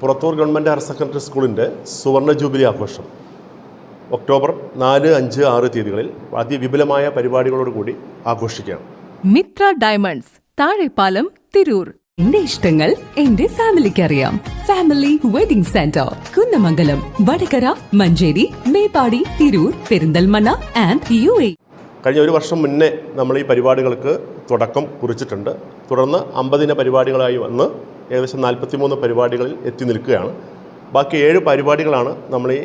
Purathur government higher secondary സ്കൂളിന്റെ സുവർണ jubilee ആഘോഷം. ഒക്ടോബർ നാല് അഞ്ച് ആറ് തീയതികളിൽ അതിവിപുലമായ പരിപാടികളോട് കൂടി ആഘോഷിക്കുകയാണ്. മിത്ര ഡയമണ്ട്സ് താഴെപ്പാലം തിരൂർ. എന്റെ ഇഷ്ടങ്ങൾ എന്റെ ഫാമിലിക്ക് അറിയാം family wedding centre Kunnamangalam Vadakara Manjeri Meppadi Tirur Perinthalmanna and U A. കഴിഞ്ഞ ഒരു വർഷം മുന്നേ നമ്മൾ ഈ പരിപാടികൾക്ക് തുടക്കം കുറിച്ചിട്ടുണ്ട്. തുടർന്ന് അമ്പതിന പരിപാടികളായി വന്ന് ഏകദേശം നാൽപ്പത്തിമൂന്ന് പരിപാടികളിൽ എത്തി നിൽക്കുകയാണ്. ബാക്കി ഏഴ് പരിപാടികളാണ് നമ്മൾ ഈ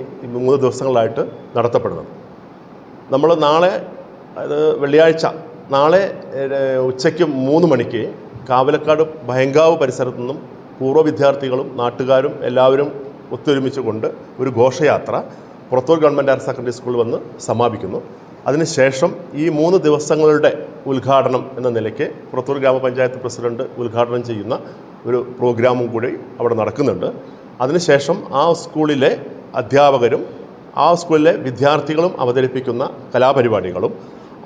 മൂന്ന് ദിവസങ്ങളായിട്ട് നടത്തപ്പെടുന്നത്. നമ്മൾ നാളെ അത് വെള്ളിയാഴ്ച നാളെ ഉച്ചയ്ക്ക് മൂന്ന് മണിക്ക് കാവലക്കാട് ഭയങ്കാവ് പരിസരത്തു നിന്നും പൂർവ വിദ്യാർത്ഥികളും നാട്ടുകാരും എല്ലാവരും ഒത്തൊരുമിച്ച് കൊണ്ട് ഒരു ഘോഷയാത്ര പുറത്തൂർ ഗവൺമെന്റ് ഹയർ സെക്കൻഡറി സ്കൂളിൽ വന്ന് സമാപിക്കുന്നു. അതിനുശേഷം ഈ മൂന്ന് ദിവസങ്ങളുടെ ഉദ്ഘാടനം എന്ന നിലയ്ക്ക് പുറത്തൂർ ഗ്രാമപഞ്ചായത്ത് പ്രസിഡന്റ് ഉദ്ഘാടനം ചെയ്യുന്ന ഒരു പ്രോഗ്രാമും കൂടി അവിടെ നടക്കുന്നുണ്ട്. അതിനുശേഷം ആ സ്കൂളിലെ അധ്യാപകരും ആ സ്കൂളിലെ വിദ്യാർത്ഥികളും അവതരിപ്പിക്കുന്ന കലാപരിപാടികളും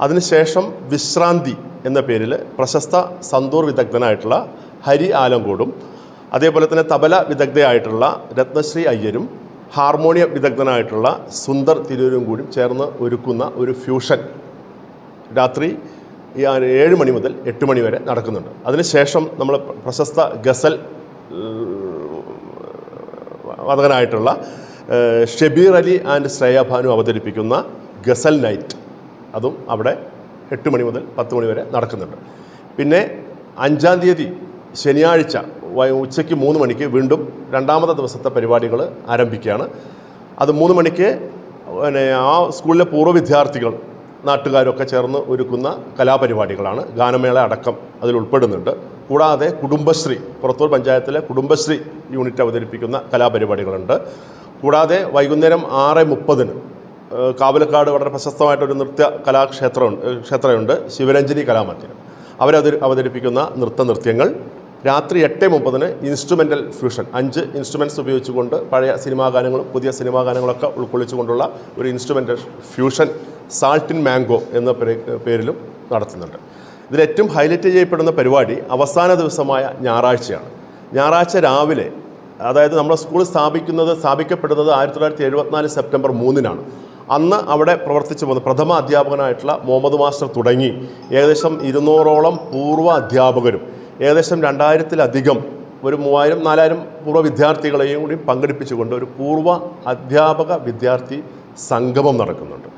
അതിനുശേഷം വിശ്രാന്തി എന്ന പേരിൽ പ്രശസ്ത സന്തൂർ വിദഗ്ധനായിട്ടുള്ള ഹരി ആലങ്കോടും അതേപോലെ തന്നെ തബല വിദഗ്ധയായിട്ടുള്ള രത്നശ്രീ അയ്യരും ഹാർമോണിയ വിദഗ്ധനായിട്ടുള്ള സുന്ദർ തിരൂരും കൂടി ചേർന്ന് ഒരുക്കുന്ന ഒരു ഫ്യൂഷൻ രാത്രി ഈ ഏഴ് മണി മുതൽ എട്ട് മണി വരെ നടക്കുന്നുണ്ട്. അതിനുശേഷം നമ്മൾ പ്രശസ്ത ഗസൽ വാദകനായിട്ടുള്ള ഷെബീർ ഷബീർ അലി ആൻഡ് ശ്രേയ ഭാനു അവതരിപ്പിക്കുന്ന ഗസൽ നൈറ്റ്. അതും അവിടെ എട്ട് മണി മുതൽ പത്ത് മണി വരെ നടക്കുന്നുണ്ട്. പിന്നെ അഞ്ചാം തീയതി ശനിയാഴ്ച ഉച്ചയ്ക്ക് മൂന്ന് മണിക്ക് വീണ്ടും രണ്ടാമത്തെ ദിവസത്തെ പരിപാടികൾ ആരംഭിക്കുകയാണ്. അത് മൂന്ന് മണിക്ക് പിന്നെ ആ സ്കൂളിലെ പൂർവ വിദ്യാർത്ഥികൾ നാട്ടുകാരൊക്കെ ചേർന്ന് ഒരുക്കുന്ന കലാപരിപാടികളാണ്. ഗാനമേള അടക്കം അതിൽ ഉൾപ്പെടുന്നുണ്ട്. കൂടാതെ കുടുംബശ്രീ പുറത്തൂർ പഞ്ചായത്തിലെ കുടുംബശ്രീ യൂണിറ്റ് അവതരിപ്പിക്കുന്ന കലാപരിപാടികളുണ്ട്. കൂടാതെ വൈകുന്നേരം ആറ് മുപ്പതിന് കാവലക്കാട് വളരെ പ്രശസ്തമായിട്ടൊരു നൃത്ത കലാക്ഷേത്രമുണ്ട് ക്ഷേത്രമുണ്ട് ശിവരഞ്ജനി കലാമന്ദിരം. അവരത് അവതരിപ്പിക്കുന്ന നൃത്ത നൃത്യങ്ങൾ രാത്രി എട്ട് മുപ്പതിന് ഇൻസ്ട്രുമെന്റൽ ഫ്യൂഷൻ. അഞ്ച് ഇൻസ്ട്രുമെന്റ്സ് ഉപയോഗിച്ചുകൊണ്ട് പഴയ സിനിമാ ഗാനങ്ങളും പുതിയ സിനിമാ ഗാനങ്ങളൊക്കെ ഉൾക്കൊള്ളിച്ചുകൊണ്ടുള്ള ഒരു ഇൻസ്ട്രുമെന്റൽ ഫ്യൂഷൻ സാൾട്ടിൻ മാംഗോ എന്ന പേരിലും നടത്തുന്നുണ്ട്. ഇതിൽ ഏറ്റവും ഹൈലൈറ്റ് ചെയ്യപ്പെടുന്ന പരിപാടി അവസാന ദിവസമായ ഞായറാഴ്ചയാണ്. ഞായറാഴ്ച രാവിലെ അതായത് നമ്മുടെ സ്കൂൾ സ്ഥാപിക്കുന്നത് സ്ഥാപിക്കപ്പെടുന്നത് ആയിരത്തി തൊള്ളായിരത്തി എഴുപത്തിനാല് സെപ്റ്റംബർ മൂന്നിനാണ്. അന്ന് അവിടെ പ്രവർത്തിച്ചു പോകുന്ന പ്രഥമ അധ്യാപകനായിട്ടുള്ള മുഹമ്മദ് മാസ്റ്റർ തുടങ്ങി. ഏകദേശം ഇരുന്നൂറോളം പൂർവ അധ്യാപകരും ഏകദേശം രണ്ടായിരത്തിലധികം ഒരു മൂവായിരം നാലായിരം പൂർവ വിദ്യാർത്ഥികളെയും കൂടി പങ്കെടുപ്പിച്ചുകൊണ്ട് ഒരു പൂർവ അധ്യാപക വിദ്യാർത്ഥി സംഗമം നടക്കുന്നുണ്ട്.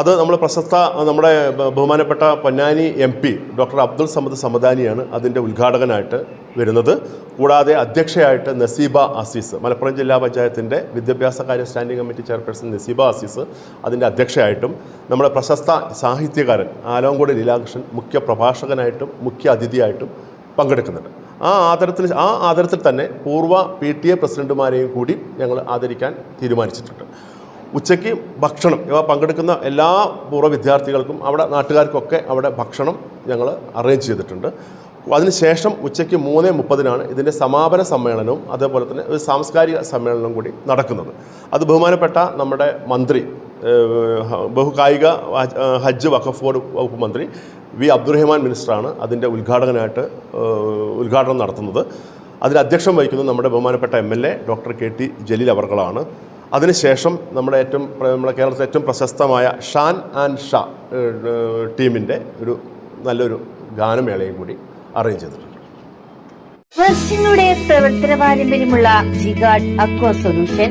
അത് നമ്മൾ പ്രശസ്ത നമ്മുടെ ബഹുമാനപ്പെട്ട Ponnani M P doctor Abdul Samad സമദാനിയാണ് അതിന്റെ ഉദ്ഘാടകനായിട്ട് വരുന്നത്. കൂടാതെ അധ്യക്ഷയായിട്ട് നസീബ അസീസ് മലപ്പുറം ജില്ലാ പഞ്ചായത്തിന്റെ വിദ്യാഭ്യാസ കാര്യ standing committee chairperson Naseeba Azeez അതിന്റെ അധ്യക്ഷയായിട്ടും നമ്മുടെ പ്രശസ്ത സാഹിത്യകാരൻ ആലോങ്കോട് ലീലാകൃഷ്ണൻ മുഖ്യ പ്രഭാഷകനായിട്ടും മുഖ്യ അതിഥിയായിട്ടും പങ്കെടുക്കുന്നുണ്ട്. ആ ആദരത്തിൽ ആ ആദരത്തിൽ തന്നെ പൂർവ പി ടി എ പ്രസിഡന്റുമാരെയും കൂടി ഞങ്ങൾ ആദരിക്കാൻ തീരുമാനിച്ചിട്ടുണ്ട്. ഉച്ചയ്ക്ക് ഭക്ഷണം ഇവ പങ്കെടുക്കുന്ന എല്ലാ പൂർവ വിദ്യാർത്ഥികൾക്കും അവിടെ നാട്ടുകാർക്കൊക്കെ അവിടെ ഭക്ഷണം ഞങ്ങൾ അറേഞ്ച് ചെയ്തിട്ടുണ്ട്. അതിനുശേഷം ഉച്ചയ്ക്ക് മൂന്ന് മുപ്പതിനാണ് ഇതിന്റെ സമാപന സമ്മേളനവും അതേപോലെ തന്നെ ഒരു സാംസ്കാരിക സമ്മേളനവും കൂടി നടക്കുന്നത്. അത് ബഹുമാനപ്പെട്ട നമ്മുടെ മന്ത്രി ബഹുകായിക ഹജ്ജ് വഖഫ് ബോർഡ് വകുപ്പ് മന്ത്രി വി അബ്ദുറഹ്മാൻ മിനിസ്റ്ററാണ് അതിന്റെ ഉദ്ഘാടകനായിട്ട് ഉദ്ഘാടനം നടത്തുന്നത്. അതിൽ അധ്യക്ഷം വഹിക്കുന്നത് നമ്മുടെ ബഹുമാനപ്പെട്ട M L A doctor K T Jaleel അവർകളാണ്. അതിനുശേഷം നമ്മുടെ ഏറ്റവും നമ്മുടെ കേരളത്തിലെ ഏറ്റവും പ്രശസ്തമായ ഷാൻ ആൻഡ് ഷാ ടീമിന്റെ ഒരു നല്ലൊരു ഗാനമേളയും കൂടി അറേഞ്ച് ചെയ്തിട്ടുണ്ട്. വർഷങ്ങളുടെ പ്രവർത്തന പാരമ്പര്യമുള്ള Jigad aqua solution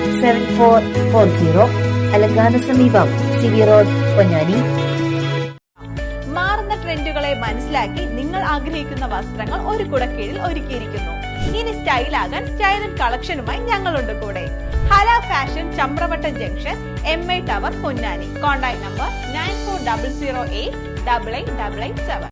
seven four four zero അലങ്കാന സമീപം സി വി റോഡ് പൊന്നാനി. മാറുന്ന ട്രെൻഡുകളെ മനസ്സിലാക്കി നിങ്ങൾ ആഗ്രഹിക്കുന്ന വസ്ത്രങ്ങൾ ഒരു കുടക്കീഴിൽ ഒരുക്കിയിരിക്കുന്നു. ഇനി സ്റ്റൈലാകാൻ സ്റ്റൈൽ ആൻഡ് കളക്ഷനുമായി ഞങ്ങളുണ്ട് കൂടെ. Hala fashion Chamravattam junction M I tower Ponnani. Contact number nine four double zero eight double eight double eight seven.